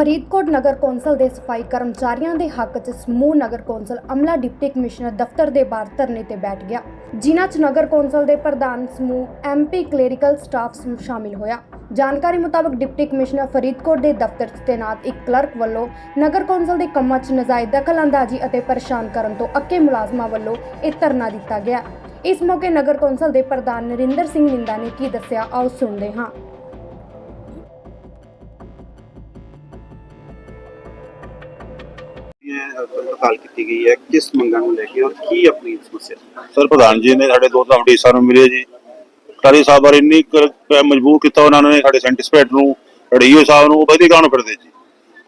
ਫਰੀਦਕੋਟ ਨਗਰ council ਦੇ ਸਫ਼ਾਈ ਕਰਮਚਾਰੀਆਂ ਦੇ ਹੱਕ 'ਚ ਸਮੂਹ ਨਗਰ ਕੌਂਸਲ ਅਮਲਾ ਡਿਪਟੀ ਕਮਿਸ਼ਨਰ ਦਫ਼ਤਰ ਦੇ ਬਾਹਰ ਧਰਨੇ ਤੇ ਬੈਠ ਗਿਆ, ਜਿਨ੍ਹਾਂ 'ਚ ਨਗਰ ਕੌਂਸਲ ਦੇ ਪ੍ਰਧਾਨ ਸਮੂਹ ਐਮਪੀ ਕਲੈਰੀਕਲ ਸਟਾਫ ਸ਼ਾਮਿਲ ਹੋਇਆ। ਜਾਣਕਾਰੀ ਮੁਤਾਬਕ ਡਿਪਟੀ ਕਮਿਸ਼ਨਰ ਫਰੀਦਕੋਟ ਦੇ ਦਫ਼ਤਰ 'ਚ ਤੈਨਾਤ ਇੱਕ ਕਲਰਕ ਵੱਲੋਂ ਨਗਰ ਕੌਂਸਲ ਦੇ ਕੰਮਾਂ 'ਚ ਨਜਾਇਜ਼ ਦਖਲਅੰਦਾਜ਼ੀ ਅਤੇ ਪਰੇਸ਼ਾਨ ਕਰਨ ਤੋਂ ਅੱਕੇ ਮੁਲਾਜ਼ਮਾਂ ਵੱਲੋਂ ਇਹ ਧਰਨਾ ਦਿੱਤਾ ਗਿਆ। ਇਸ ਮੌਕੇ ਨਗਰ ਕੌਂਸਲ ਦੇ ਪ੍ਰਧਾਨ ਨਰਿੰਦਰ ਸਿੰਘ ਨਿੰਦਾ ਨੇ ਕੀ ਦੱਸਿਆ, ਆਓ ਸੁਣਦੇ ਹਾਂ। ਇਹ ਹੜਤਾਲ ਕੀਤੀ ਗਈ ਹੈ। ਕਿਸ ਮੰਗਾਂ ਨੂੰ ਲੈ ਕੇ ਔਰ ਕੀ ਆਪਣੀ ਸਮੱਸਿਆ? ਸਰ ਪ੍ਰਧਾਨ ਜੀ ਨੇ ਸਾਡੇ ਦੋ ਤਾਂ ਉਡੀਸਾ ਨੂੰ ਮਿਲੇ ਜੀ। ਕਟਾਰੀ ਸਾਹਿਬ ਬਾਰੇ ਇੰਨੀ ਮਜਬੂਰ ਕੀਤਾ ਉਹਨਾਂ ਨੇ ਸਾਡੇ ਸੈਂਟੀਸਪੇਟ ਨੂੰ ਰੜੀਓ ਸਾਹਿਬ ਨੂੰ ਵਧੀ ਕਾਣ ਫਿਰਦੇ ਜੀ।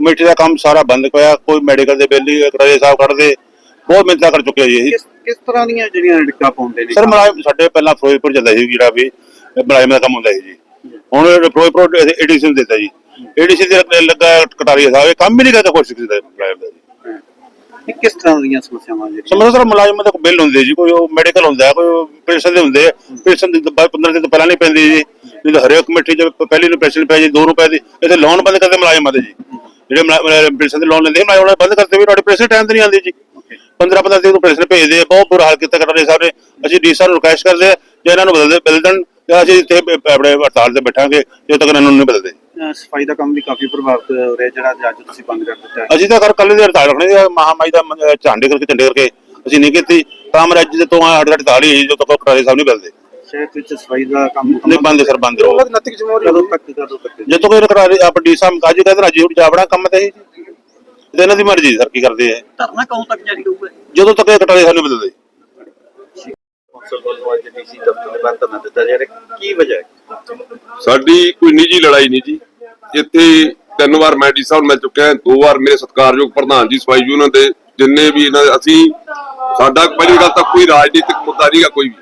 ਕਮੇਟੀ ਦਾ ਕੰਮ ਸਾਰਾ ਬੰਦ ਪਿਆ ਕੋਈ ਮੈਡੀਕਲ ਦੇ ਬਿੱਲ ਹੀ ਸਾਹਿਬ ਕੱਢਦੇ ਬਹੁਤ ਮਿੰਨਤਾਂ ਕਰ ਚੁੱਕੇ ਜੀ। ਕਿਸ ਕਿਸ ਤਰ੍ਹਾਂ ਦੀਆਂ ਜਿਹੜੀਆਂ ਰਿੜਕਾਂ ਪਾਉਂਦੇ ਨੇ? ਸਰ ਮਲਾਇਮ ਸਾਡੇ ਪਹਿਲਾਂ ਫਿਰੋਜ਼ਪੁਰ ਚੱਲਦਾ ਸੀ ਜਿਹੜਾ ਵੀ ਮਲਾਇਮ ਦਾ ਕੰਮ ਹੁੰਦਾ ਸੀ ਜੀ। ਹੁਣ ਫਿਰੋਜ਼ਪੁਰ ਏਡੀਸੀ ਨੂੰ ਦਿੱਤਾ ਜੀ। ਏਡੀਸੀ ਦੇ ਲੱਗਾ ਕਟਾਰੀ ਸਾਹਿਬ ਇਹ ਕੰਮ ਹੀ ਨਹੀਂ ਕਰਦਾ ਕੁਛ ਕਿਸੇ ਦਾ ਮਲਾਇਮ। ਦਾ ਜੀ ਇਹ ਕਿਸ ਤਰ੍ਹਾਂ ਦੀਆਂ ਸਮੱਸਿਆਵਾਂ ਜਿਹੜੀਆਂ ਸਮਝ ਸਰ ਮੁਲਾਜ਼ਮਾਂ ਦੇ ਕੋਈ ਬਿੱਲ ਹੁੰਦੇ ਜੀ ਕੋਈ ਉਹ ਮੈਡੀਕਲ ਹੁੰਦਾ ਹੈ, ਕੋਈ ਪੈਨਸ਼ਨ ਦੇ ਹੁੰਦੇ ਪੈਨਸ਼ਨ ਦੀ ਤਾਂ ਬਾਅਦ 15 ਦਿਨ ਤੋਂ ਪਹਿਲਾਂ ਨਹੀਂ ਪੈਂਦੀ ਜੀ। ਨਹੀਂ ਤਾਂ ਹਰੇਕ ਕਮੇਟੀ ਚ ਪਹਿਲੀ ਨੂੰ ਪੈਨਸ਼ਨ ਪੈ ਜੀ ਦੋ ਨੂੰ ਪੈ ਜੀ। ਇੱਥੇ ਲੋਨ ਬੰਦ ਕਰਦੇ ਮੁਲਾਜ਼ਮਾਂ ਦੇ ਜੀ। ਜਿਹੜੇ ਪੈਨਸ਼ਨ ਦੇ ਲੋਨ ਲੈਂਦੇ ਮੁਲਾਜ਼ਮ ਬੰਦ ਕਰਦੇ ਵੀ ਤੁਹਾਡੇ ਪੈਸੇ ਟਾਈਮ ਤੇ ਨਹੀਂ ਆਉਂਦੇ ਜੀ। 15 15 ਦਿਨ ਤੋਂ ਪੈਨਸ਼ਨ ਭੇਜਦੇ ਆ, ਬਹੁਤ ਬੁਰਾ ਹਾਲ ਕੀਤਾ ਕਰਦੇ ਸਾਹਿਬ ਨੇ ਅਸੀਂ ਡੀਸਾ ਨੂੰ ਰਿਕਵੈਸਟ ਕਰਦੇ ਆ ਜੇ ਇਹਨਾਂ ਨੂੰ ਬਦਲ ਬਦਲ ਦੇਣ ਤੇ ਅਸੀਂ ਇੱਥੇ ਆਪਣੇ ਹੜਤਾਲ ਤੇ ਬੈਠਾਂਗੇ ਜਦੋਂ ਤੱਕ ਇਹਨਾਂ ਨੂੰ ਨਹੀਂ ਬਦਲਦੇ। ਸਫ਼ਾਈ ਦਾ ਕੰਮ ਵੀ ਕਾਫੀ ਪ੍ਰਭਾਵਿਤ ਹੋ ਰਿਹਾ ਜਿਹੜਾ ਅੱਜ ਤੁਸੀਂ ਬੰਦ ਕਰ ਦਿੱਤਾ ਹੈ। ਅਸੀਂ ਤਾਂ ਕਰ ਕੱਲੇ ਦੀ ਹੜਤਾਲ ਰੱਖਣੀ ਹੈ ਮਹਾਮਾਈ ਦਾ ਮ- ਝਾਂਡੇ ਕਰਕੇ ਝੰਡੇ ਕਰਕੇ ਅਸੀਂ ਨਹੀਂ ਕੀਤੀ। ਕੰਮ ਰੱਜ ਦੇ ਤੋਂ ਹੜ ਹੜਤਾਲ ਹੀ ਜਦੋਂ ਤੱਕ ਕਟਾਰੇ ਸਾਹਿਬ ਨਹੀਂ ਬਦਲਦੇ ਸ਼ਹਿਰ ਵਿੱਚ ਸਫ਼ਾਈ ਦਾ ਕੰਮ ਨਹੀਂ ਬੰਦ ਸਰ ਬੰਦ ਰਹੋ। ਨਤਿਕ ਜਮਹੂਰੀ ਕਦੋਂ ਤੱਕ ਕਦੋਂ ਤੱਕ? ਜਦੋਂ ਕੋਈ ਕਟਾਰੇ ਆਪ ਡੀ ਸਾਹਿਬ ਕਾਜੀ ਕਹਿੰਦੇ ਰਾਜੀ ਹੁਣ ਜਾਵੜਾ ਕੰਮ ਤੇ ਇਹ ਜੀ ਤੇ ਇਹਨਾਂ ਦੀ ਮਰਜ਼ੀ ਸਰ ਕੀ ਕਰਦੇ ਆ ਧਰਨਾ ਕਦੋਂ ਤੱਕ ਜਾਰੀ ਰਹੂਗਾ ਜਦੋਂ ਤੱਕ ਇਹ ਕਟਾਰੇ ਸਾਹਿਬ ਨਹੀਂ ਬਦਲਦੇ ਕੌਂਸਲ ਵੱਲੋਂ ਅੱਜ ਡੀਸੀ ਦਫ਼ਤਰ ਦੇ ਬਾਹਰ ਧਰਨਾ ਦਿੱਤਾ ਜਾ ਰਿਹਾ। ਕੀ ਵਜ੍ਹਾ ਹੈ? ਸਾਡੀ ਕੋਈ ਨਿੱਜੀ ਲੜਾਈ ਨਹੀਂ ਜੀ। ਇੱਥੇ ਤਿੰਨ ਵਾਰ ਮੈਂ ਡੀ ਸਾਹਿਬ ਨੂੰ ਮਿਲ ਚੁੱਕਿਆ ਹਾਂ, ਦੋ ਵਾਰ ਮੇਰੇ ਸਤਿਕਾਰਯੋਗ ਪ੍ਰਧਾਨ ਜੀ, ਸਫ਼ਾਈ ਯੂਨੀਅਨ ਦੇ, ਜਿੰਨੇ ਵੀ ਇਹਨਾਂ ਅਸੀਂ, ਸਾਡਾ ਪਹਿਲੀ ਗੱਲ ਤਾਂ ਕੋਈ ਰਾਜਨੀਤਿਕ ਮੁੱਦਾ ਨਹੀਂਗਾ ਕੋਈ ਵੀ।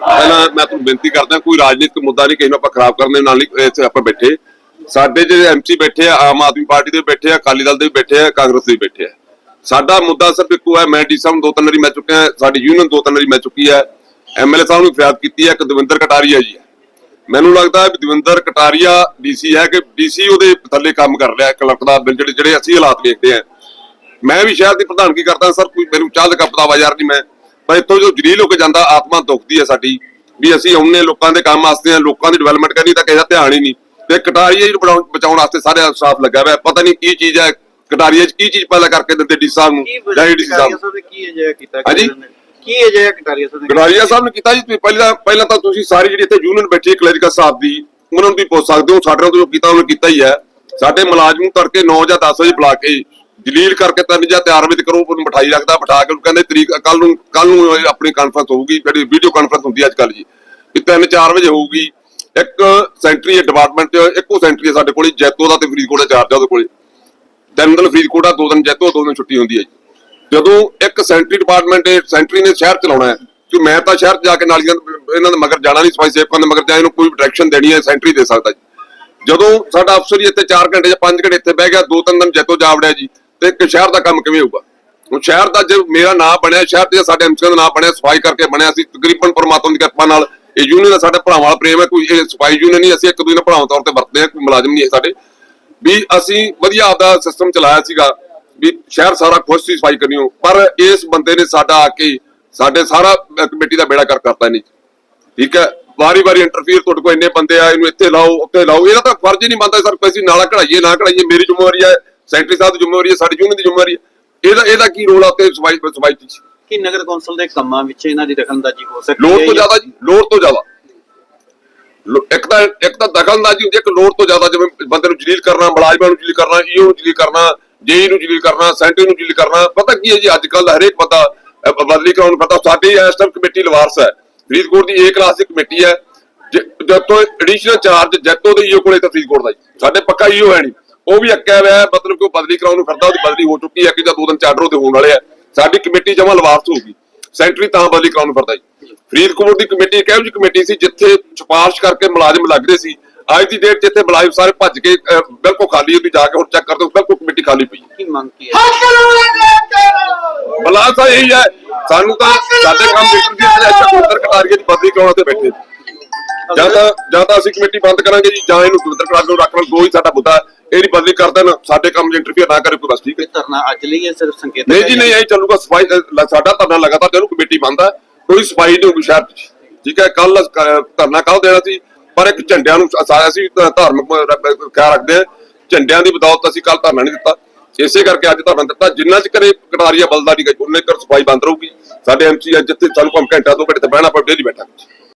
ਪਹਿਲਾਂ ਮੈਂ ਤੁਹਾਨੂੰ ਬੇਨਤੀ ਕਰਦਾ, ਕੋਈ ਰਾਜਨੀਤਿਕ ਮੁੱਦਾ ਨਹੀਂ, ਕਿਸੇ ਨੂੰ ਆਪਾਂ ਖਰਾਬ ਕਰਨ ਦੇ ਨਾਲ ਨਹੀਂ, ਇੱਥੇ ਆਪਾਂ ਬੈਠੇ। ਸਾਡੇ ਜਿਹੜੇ ਐਮਸੀ ਬੈਠੇ ਆ, ਆਮ ਆਦਮੀ ਪਾਰਟੀ ਦੇ ਬੈਠੇ ਆ, ਅਕਾਲੀ ਦਲ ਦੇ ਬੈਠੇ ਆ, ਕਾਂਗਰਸ ਦੇ ਬੈਠੇ ਆ। ਸਾਡਾ ਮੁੱਦਾ ਸਿਰਫ ਇੱਕੋ ਹੈ, ਮੈਂ ਡੀ ਸਾਹਿਬ ਨੂੰ ਦੋ ਤਿੰਨ ਵਾਰੀ ਮਿਲ ਚੁੱਕਿਆ, ਸਾਡੀ ਯੂਨੀਅਨ ਦੋ ਤਿੰਨ ਵਾਰੀ ਮੈਂ ਚੁੱਕੀ ਹੈ। ਐਮਐਲਏ ਸਾਹਿਬ ਨੂੰ ਫਰਿਆਦ ਕੀਤੀ ਹੈ, ਇੱਕ ਦਵਿੰਦਰ ਕਟਾਰੀਆ ਜੀ ਹੈ। ਮੈਨੂੰ ਲੱਗਦਾ ਹੈ ਦਵਿੰਦਰ ਕਟਾਰੀਆ ਡੀਸੀ ਹੈ ਕਿ ਡੀਸੀ ਉਹਦੇ ਥੱਲੇ ਕੰਮ ਕਰ ਰਿਹਾ ਕਲਰਕ ਦਾ ਬਿੱਲ ਜਿਹੜੇ ਜਿਹੜੇ ਅਸੀਂ ਹਾਲਾਤ ਵੇਖਦੇ ਆ ਮੈਂ ਵੀ ਸ਼ਹਿਰ ਦੀ ਪ੍ਰਧਾਨਗੀ ਕਰਦਾ ਸਰ ਕੋਈ ਮੈਨੂੰ ਚਾਹ ਦਾ ਕੱਪ ਦਾ ਬਾਜ਼ਾਰ ਨਹੀਂ ਮੈਂ। ਪਰ ਇੱਥੋਂ ਜੋ ਜਲੀਲ ਹੋ ਕੇ ਜਾਂਦਾ ਆਤਮਾ ਦੁਖਦੀ ਹੈ ਸਾਡੀ ਵੀ ਅਸੀਂ ਆਉਨੇ ਲੋਕਾਂ ਦੇ ਕੰਮ ਵਾਸਤੇ ਆ ਲੋਕਾਂ ਦੀ ਡਿਵੈਲਪਮੈਂਟ ਕਰਨੀ ਤਾਂ ਕਿਸੇ ਦਾ ਧਿਆਨ ਹੀ ਨਹੀਂ। ਤੇ ਕਟਾਰੀਆ ਨੂੰ ਬਚਾਉਣ ਵਾਸਤੇ ਸਾਰੇ ਸਟਾਫ ਲੱਗਾ ਹੋਇਆ। ਪਤਾ ਨਹੀਂ ਕੀ ਚੀਜ਼ ਹੈ ਕਟਾਰੀਆ 'ਚ ਕੀ ਚੀਜ਼ ਪੈਦਾ ਕਰਕੇ ਦਿੰਦੇ ਡੀ ਸਾਹਿਬ ਨੂੰ ਜਾਂ ਵਜ੍ਹਾ ਡੀ ਸਾਹਿਬ ਨੇ? ਕੀ ਅਜਿਹਾ ਕੀਤਾ ਕਿ ਹਾਂਜੀ? ਉਹਨਾਂ ਕਟਾਰੀਆ ਸਾਹਿਬ ਨੇ ਗੜਾਰੀਆ ਸਾਹਿਬ ਨੇ ਕੀਤਾ ਜੀ। ਤੁਸੀਂ ਪਹਿਲਾਂ ਪਹਿਲਾਂ ਤਾਂ ਤੁਸੀਂ ਸਾਰੀ ਜਿਹੜੀ ਇੱਥੇ ਯੂਨੀਅਨ ਬੈਠੀ ਹੈ ਕਲੈਰੀਕਲ ਸਾਹਿਬ ਦੀ, ਉਹਨਾਂ ਨੂੰ ਵੀ ਪੁੱਛ ਸਕਦੇ ਹੋ, ਸਾਡੇ ਨਾਲ ਜੋ ਕੀਤਾ, ਉਹਨੇ ਕੀਤਾ ਹੀ ਹੈ। ਸਾਡੇ ਮੁਲਾਜ਼ਮ ਨੂੰ 9 ਜਾਂ 10 ਵਜੇ ਬੁਲਾ ਕੇ ਜਲੀਲ ਕਰਕੇ ਤਿੰਨ ਜਾਂ 4 ਵਜੇ ਕਰੋ ਉਹਨੂੰ ਬਿਠਾਈ ਰੱਖਦਾ, ਬਿਠਾ ਕੇ ਉਹਨੂੰ ਕਹਿੰਦੇ, ਤਰੀਕ ਕੱਲ ਨੂੰ ਕੱਲ ਨੂੰ ਆਪਣੀ ਕਾਨਫਰੰਸ ਹੋਊਗੀ, ਜਿਹੜੀ ਵੀਡੀਓ ਕਾਨਫਰੰਸ ਹੁੰਦੀ ਹੈ ਅੱਜ ਕੱਲ ਜੀ। ਵੀ 3-4 ਵਜੇ ਹੋਊਗੀ। ਇੱਕ ਸੈਂਟਰੀ ਡਿਪਾਰਟਮੈਂਟ ਇੱਕੋ ਸੈਂਟਰੀ ਸਾਡੇ ਕੋਲ, ਜੈਤੋ ਦਾ ਤੇ ਫਰੀਦਕੋਟ ਦਾ ਚਾਰਜ ਆ ਉਹਦੇ ਕੋਲੇ। ਤਿੰਨ ਦਿਨ ਫਰੀਦਕੋਟ ਆ ਦੋ ਦਿਨ ਜੈਤੋ, ਦੋ ਦਿਨ ਛੁੱਟੀ ਹੁੰਦੀ ਹੈ ਜੀ। ਜਦੋਂ ਇੱਕ ਸੈਂਟਰੀ ਡਿਪਾਰਟਮੈਂਟ ਦੇ ਸੈਂਟਰੀ ਨੇ ਸ਼ਹਿਰ ਚਲਾਉਣਾ ਹੈ, ਕਿ ਮੈਂ ਤਾਂ ਸ਼ਹਿਰ 'ਚ ਜਾ ਕੇ ਨਾਲੀਆਂ, ਇਹਨਾਂ ਦੇ ਮਗਰ ਜਾਣਾ ਨਹੀਂ, ਸਫ਼ਾਈ ਸੇਵਕਾਂ ਦੇ ਮਗਰ, ਜਾਂ ਇਹਨੂੰ ਕੋਈ ਡਾਇਰੈਕਸ਼ਨ ਦੇਣੀ ਹੈ, ਸੈਂਟਰੀ ਦੇ ਸਕਦਾ ਜੀ। ਜਦੋਂ ਸਾਡਾ ਅਫਸਰ ਹੀ ਇੱਥੇ 4 ਘੰਟੇ ਜਾਂ 5 ਘੰਟੇ ਇੱਥੇ ਬਹਿ ਗਿਆ, ਦੋ ਤਿੰਨ ਦਿਨ ਜੈਤੋ ਜਾ ਜੀ, ਤੇ ਇੱਕ ਸ਼ਹਿਰ ਦਾ ਕੰਮ ਕਿਵੇਂ ਹੋਊਗਾ? ਹੁਣ ਸ਼ਹਿਰ ਦਾ ਜੇ ਮੇਰਾ ਨਾਂ ਬਣਿਆ, ਸ਼ਹਿਰ ਤੇ ਸਾਡੇ ਐਮਸੀ ਦਾ ਨਾਂ ਬਣਿਆ, ਸਫ਼ਾਈ ਕਰਕੇ ਬਣਿਆ ਸੀ ਤਕਰੀਬਨ ਪਰਮਾਤਮਾ ਦੀ ਕਿਰਪਾ ਨਾਲ ਇਹ ਯੂਨੀਅਨ ਦਾ ਸਾਡੇ ਭਰਾਵਾਂ ਵਾਲਾ ਪ੍ਰੇਮ ਹੈ, ਕੋਈ ਇਹ ਸਫ਼ਾਈ ਯੂਨੀਅਨ ਨਹੀਂ, ਅਸੀਂ ਇੱਕ ਦੂਜੇ ਨਾਲ ਭਰਾਵਾਂ ਤੌਰ ਤੇ ਵਰਤਦੇ ਹਾਂ, ਕੋਈ ਮੁਲਾਜ਼ਮ ਨਹੀਂ ਹੈ ਸਾਡੇ। ਵੀ ਅਸੀਂ ਵਧੀਆ ਆਪਦਾ ਸਿਸਟਮ ਚਲਾਇਆ ਸੀਗਾ ਵੀ ਸ਼ਹਿਰ ਸਾਰਾ ਖੁਸ਼ ਸੀ ਸਫ਼ਾਈ ਕਰਨੀਓ ਪਰ ਇਸ ਬੰਦੇ ਨੇ ਸਾਡਾ ਆ ਕੇ ਸਾਡੇ ਸਾਰਾ ਕਮੇਟੀ ਦਾ ਬੇੜਾ ਕਰ ਕਰਤਾ ਨਹੀਂ ਠੀਕ ਹੈ? ਵਾਰੀ ਵਾਰੀ ਇੰਟਰਫੀਅਰ ਤੁਹਾਡੇ ਕੋਲ ਇੰਨੇ ਬੰਦੇ ਆ ਇਹਨੂੰ ਇੱਥੇ ਲਾਓ ਉੱਥੇ ਲਾਓ ਇਹਦਾ ਤਾਂ ਫਰਜ਼ ਹੀ ਨਹੀਂ ਬਣਦਾ ਸਰ ਕੋਈ ਨਾਲਾ ਕਢਾਈਏ ਨਾ ਕਢਾਈਏ ਮੇਰੀ ਜ਼ਿੰਮੇਵਾਰੀ ਹੈ ਸੈਕਟਰੀ ਸਾਹਿਬ ਦੀ ਜ਼ਿੰਮੇਵਾਰੀ ਹੈ ਸਾਡੀ ਯੂਨੀਅਨ ਦੀ ਜ਼ਿੰਮੇਵਾਰੀ ਹੈ ਇਹਦਾ ਇਹਦਾ ਕੀ ਰੋਲ ਆ ਉੱਤੇ ਸਫ਼ਾਈ ਸਫ਼ਾਈ ਚ ਕਿ ਨਗਰ ਕੌਂਸਲ ਦੇ ਕੰਮਾਂ ਵਿੱਚ ਇਹਨਾਂ ਦੀ ਦਖਲਅੰਦਾਜ਼ੀ ਹੋ ਸਕਦੀ ਲੋੜ ਤੋਂ ਜ਼ਿਆਦਾ ਜੀ ਲੋੜ ਤੋਂ ਜ਼ਿਆਦਾ। ਇੱਕ ਤਾਂ ਇੱਕ ਤਾਂ ਦਖਲਅੰਦਾਜ਼ੀ ਹੁੰਦੀ ਹੈ ਇੱਕ ਲੋੜ ਤੋਂ ਜ਼ਿਆਦਾ ਜਿਵੇਂ ਬੰਦੇ ਨੂੰ ਜਲੀਲ ਕਰਨਾ ਮੁਲਾਜ਼ਮਾਂ ਨੂੰ ਜਲੀਲ ਕਰਨਾ ਈਓ ਨੂੰ ਜਲੀਲ ਕਰਨਾ ਜੇਈ ਨੂੰ ਜਲੀਲ ਕਰਨਾ, ਸੈਂਟਰੀ ਨੂੰ ਜਲੀਲ ਕਰਨਾ, ਪਤਾ ਕੀ ਹੈ ਜੀ ਅੱਜ ਕੱਲ ਹਰੇਕ ਬੰਦਾ ਬਦਲੀ ਕਰਾਉਣ ਨੂੰ ਪਤਾ, ਸਾਡੀ ਇਸ ਟਾਈਮ ਕਮੇਟੀ ਲਵਾਰਸ ਹੈ। ਫਰੀਦਕੋਟ ਦੀ ਏ ਕਲਾਸ ਦੀ ਕਮੇਟੀ ਹੈ। ਜੱਤੋਂ ਐਡੀਸ਼ਨਲ ਚਾਰਜ ਜੱਤੋਂ ਦੇ ਈਓ ਕੋਲੇ ਤਾਂ ਫਰੀਦਕੋਟ ਦਾ ਸਾਡੇ ਪੱਕਾ ਈਓ ਹੈ ਨਹੀਂ। ਉਹ ਵੀ ਅੱਕਿਆ ਹੋਇਆ ਹੈ, ਮਤਲਬ ਕਿ ਉਹ ਬਦਲੀ ਕਰਾਉਣ ਨੂੰ ਫਿਰਦਾ, ਉਹਦੀ ਬਦਲੀ ਹੋ ਚੁੱਕੀ ਹੈ ਕਿ ਜਾਂ ਦੋ ਦਿਨ ਚਾਰ ਰੋ ਤੇ ਹੋਣ ਵਾਲੇ ਆ ਸਾਡੀ ਕਮੇਟੀ ਜਮਾ ਲਵਾਰਸ ਹੋਊਗੀ। ਸੈਂਟਰੀ ਤਾਂ ਬਦਲੀ ਕਰਾਉਣ ਨੂੰ ਫਿਰਦਾ ਜੀ ਫਰੀਦਕੋਟ ਦੀ ਕਮੇਟੀ, ਇੱਕ ਇਹੋ ਜਿਹੀ ਕਮੇਟੀ ਸੀ ਜਿੱਥੇ ਸਿਫਾਰਿਸ਼ ਕਰਕੇ ਮੁਲਾਜ਼ਮ ਲੱਗਦੇ ਸੀ। ਅੱਜ ਦੀ ਡੇਟ 'ਚ ਇੱਥੇ ਮੁਲਾਜ਼ਮ ਸਾਰੇ ਭੱਜ ਕੇ ਅਹ, ਬਿਲਕੁਲ ਖਾਲੀ ਹੁੰਦੀ ਜਾ ਕੇ ਹੁਣ ਚੈੱਕ ਕਰਦੇ ਹੋ ਬਿਲਕੁਲ ਕਮੇਟੀ ਖਾਲੀ ਪਈ ਹੈ। ਕੀ ਮੰਗ ਕੀ ਹੈ? ਬਲਾ ਤਾਂ ਇਹੀ ਹੈ ਸਾਨੂੰ ਤਾਂ ਸਾਡੇ ਕੰਮ ਦੀ ਕਟਾਰੀਏ ਦੀ ਬਦਲੀ ਕਰਾਉਣ ਤੇ ਬੈਠੇ ਜਾਂ ਤਾਂ ਜਾਂ ਤਾਂ ਅਸੀਂ ਕਮੇਟੀ ਬੰਦ ਕਰਾਂਗੇ ਜੀ ਜਾਂ ਇਹਨੂੰ ਦਵਿੰਦਰ ਕਟਾਰੀਏ ਨੂੰ ਰੱਖ ਲਓ ਦੋ ਹੀ ਸਾਡਾ ਮੁੱਦਾ ਹੈ। ਇਹਦੀ ਬਦਲੀ ਕਰ ਦੇਣ ਸਾਡੇ ਕੰਮ 'ਚ ਇੰਟਰਫੇਅਰ ਨਾ ਕਰੇ ਕੋਈ ਬਸ ਠੀਕ ਹੈ। ਇਹ ਧਰਨਾ ਅੱਜ ਲਈ ਹੈ ਸਿਰਫ ਸੰਕੇਤ ਨਹੀਂ ਜੀ ਨਹੀਂ ਐਂ ਚੱਲੂਗਾ ਸਫ਼ਾਈ ਅ, ਲ- ਸਾਡਾ ਧਰਨਾ ਲਗਾਤਾਰ ਜਦੋਂ ਕਮੇਟੀ ਬੰਦਾ ਕੋਈ ਸਫ਼ਾਈ ਨਹੀਂ ਹੋਊਗੀ ਸ਼ਹਿਰ 'ਚ। ਠੀਕ ਹੈ ਕੱਲ ਧਰਨਾ ਕੱਲ ਦੇਣਾ ਸੀ ਪਰ ਇੱਕ ਝੰਡਿਆਂ ਨੂੰ ਅਸਾ- ਅਸੀਂ ਧਾਰਮਿਕ ਮ- ਖਿਆਲ ਰੱਖਦੇ ਹਾਂ। ਝੰਡਿਆਂ ਦੀ ਬਦੌਲਤ ਅਸੀਂ ਕੱਲ ਧਰਨਾ ਨਹੀਂ ਦਿੱਤਾ। ਇਸੇ ਕਰਕੇ ਅੱਜ ਧਰਨਾ ਦਿੱਤਾ। ਜਿੰਨਾ ਚ ਇਹ ਕਟਾਰੀਆ ਬਲਦਾ ਨਹੀਂ ਗਈ ਉਹਨੇ ਕਰ ਸਫ਼ਾਈ ਬੰਦ ਰਹੂਗੀ। ਸਾਡੇ ਐਮਸੀ ਜਿੱਥੇ ਸਾਨੂੰ ਘੰਟਾ ਦੋ ਘੰਟੇ ਤੇ ਬਹਿਣਾ ਪਵੇ ਡੇਲੀ ਬੈਠਾ